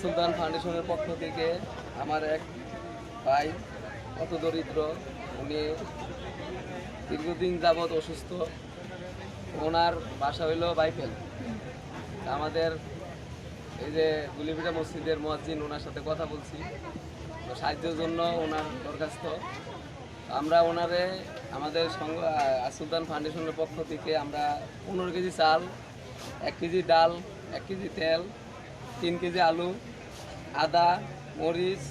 সুলতান ফাউন্ডেশনের পক্ষ থেকে আমার এক ভাই, অত দরিদ্র, উনি দীর্ঘদিন যাবৎ অসুস্থ। ওনার বাসা হইল বাইফেল। আমাদের এই যে গুলিপিটা মসজিদের মসজিদ ওনার সাথে কথা বলছি। তো সাহায্যের জন্য ওনার দরখাস্ত। আমরা ওনারে, আমাদের সুলতান ফাউন্ডেশনের পক্ষ থেকে আমরা পনেরো কেজি চাল এক কেজি ডাল এক কেজি তেল তিন কেজি আলু আদা মরিচ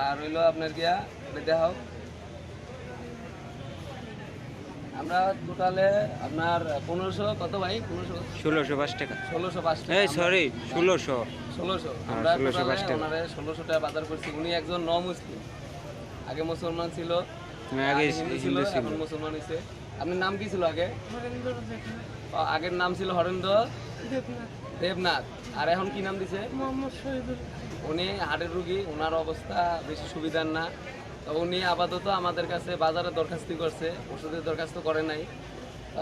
আর হইল আপনার গিয়া এটা দেখাও আমরা টোটালে আপনার পনেরোশো কত ভাই? পনেরোশো? ষোলোশো পাঁচ টাকা। ষোলোশো পাঁচ টাকা। সরি ষোলোশো। ষোলোশো। হ্যাঁ, আমরা 1600 টোটালে পাঁচ টাকা। ওনারে ষোলোশো টাকা বাজার করছি। উনি একজন ন মুসলিম আগে মুসলমান ছিল তুমি আগে ছিল এখন মুসলমান হয়েছে আপনার নাম কি ছিল আগে? আগের নাম ছিল হরেন্দ্র দেবনাথ। আর এখন কি নাম দিছে? উনি হার্টের রুগী ওনার অবস্থা বেশি সুবিধার না। তো উনি আপাতত আমাদের কাছে বাজারে দরখাস্ত করছে ওষুধের দরখাস্ত করে নাই। তো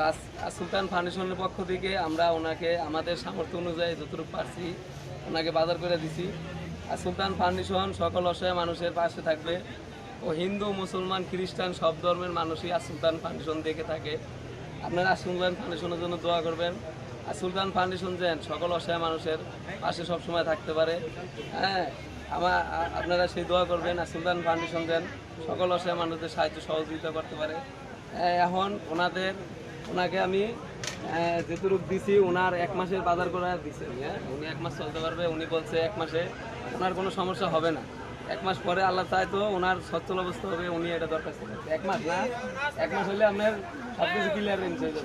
সুলতান ফাউন্ডেশনের পক্ষ থেকে আমরা ওনাকে আমাদের সামর্থ্য অনুযায়ী যতটুকু পারছি ওনাকে বাজার করে দিছি। আর সুলতান ফাউন্ডেশন সকল অসহায় মানুষের পাশে থাকবে। ও হিন্দু, মুসলমান, খ্রিস্টান সব ধর্মের মানুষই আর সুলতান ফাউন্ডেশন দেখে থাকে। আপনারা আসুলতান ফাউন্ডেশনের জন্য দোয়া করবেন। আর সুলতান ফাউন্ডেশন যেন সকল অসহায় মানুষের পাশে সবসময় থাকতে পারে। হ্যাঁ আমার আপনারা সেই দোয়া করবেন আর সুলতান ফাউন্ডেশন যেন সকল অসহায় মানুষদের সাহায্য সহযোগিতা করতে পারে। এখন ওনাদের, ওনাকে আমি যেটুকু দিছি, ওনার এক মাসের বাজার করে দিছে হ্যাঁ। উনি এক মাস চলতে পারবে, উনি বলছে এক মাসে, ওনার কোনো সমস্যা হবে না। এক মাস পরে আল্লাহ চায় তো ওনার সচ্ছল অবস্থা হবে, উনি এটা দরকার ছিল এক মাস না, এক মাস হলে আপনার সব কিছু ক্লিয়ার হয়ে যাবে।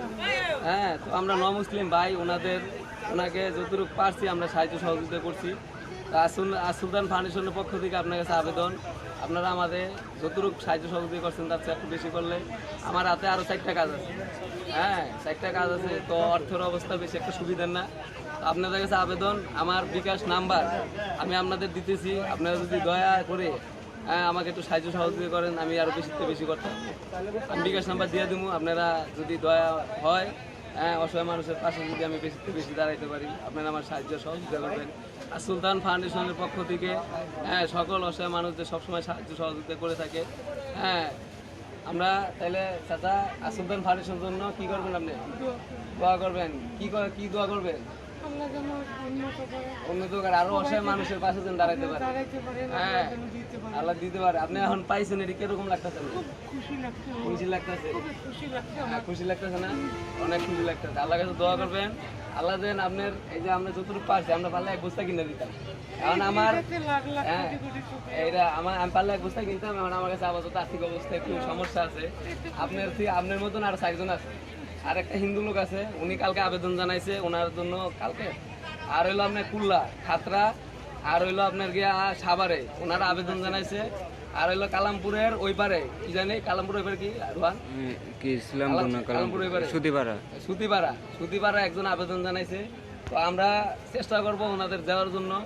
হ্যাঁ তো আমরা ন মুসলিম ভাই, ওনাদের, ওনাকে যতটুকু পারছি আমরা সাহায্য সহযোগিতা করছি। সুলতান ফাউন্ডেশনের পক্ষ থেকে আপনার কাছে আবেদন। আপনারা আমাদের যতটুকু সাহায্য সহযোগিতা করছেন তার চেয়ে একটু বেশি করলে আমার হাতে আরও চারটা কাজ আছে। হ্যাঁ চারটা কাজ আছে, তো অর্থের অবস্থা বেশি একটা সুবিধার না। আপনাদের কাছে আবেদন, আমার বিকাশ নাম্বার আমি আপনাদের দিতেছি। আপনারা যদি দয়া করে হ্যাঁ আমাকে একটু সাহায্য সহযোগিতা করেন, আমি আরও বেশি থেকে বেশি করতাম। আমি বিকাশ নাম্বার দিয়ে দেবো, আপনারা যদি দয়া হয় হ্যাঁ অসহায় মানুষের পাশে যদি আমি বেশি থেকে বেশি দাঁড়াইতে পারি, আপনারা আমার সাহায্য সহযোগিতা করবেন। আর সুলতান ফাউন্ডেশনের পক্ষ থেকে হ্যাঁ সকল অসহায় মানুষদের সবসময় সাহায্য সহযোগিতা করে থাকে। হ্যাঁ আমরা তাহলে চাচা আর সুলতান ফাউন্ডেশনের জন্য কি করবেন আপনি? দোয়া করবেন। কি কি দোয়া করবেন? উন্নত করে আরও অসহায় মানুষের পাশে যেন দাঁড়াইতে পারে। হ্যাঁ আল্লাহ দিতে পারে। আপনি এখন পাইছেন এটি কীরকম লাগতেছে? খুশি লাগতেছে? খুশি লাগছে হ্যাঁ, খুশি লাগতেছে না? অনেক খুশি লাগতেছে। আল্লাহ কাছে দোয়া করবেন। আল্লাহ দেন আপনার এই যে আমরা যতটুকু পারছি আমরা পারলে এক বস্তা কিনে দিতাম। এখন আমার হ্যাঁ আমার আমি পারলে এক বস্তা কিনতাম। এখন আমার কাছে আপাতত আর্থিক অবস্থা একটু সমস্যা আছে। আপনার আপনার মতন আর চারজন আছে। আর একটা হিন্দু লোক আছে উনি কালকে আবেদন জানাইছে ওনার জন্য কালকে। আর হইল আপনার কুল্লা খাতরা আর হইল আপনার গিয়া সাভারে ওনারা আবেদন জানাইছে। আর হইল কালামপুরের ওই পারে কি জানি কালামপুর ওই পারে কি রোহান? কি ইসলাম কালাম- কালামপুর এবারে। সুতিপাড়া। সুতিপাড়া সুতিপাড়া একজন আবেদন জানাইছে। তো আমরা চেষ্টা করব ওনাদের দেওয়ার জন্য।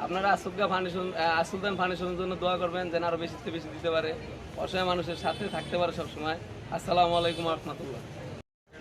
আপনারা আসুদ্দা ফাউন্ডেশন আহ, সুলতান ফাউন্ডেশনের জন্য দোয়া করবেন যেন আরও বেশি বেশি দিতে পারে। অসহায় মানুষের সাথে থাকতে পারে সবসময়। আসসালামু আলাইকুম রহমতুল্লাহ।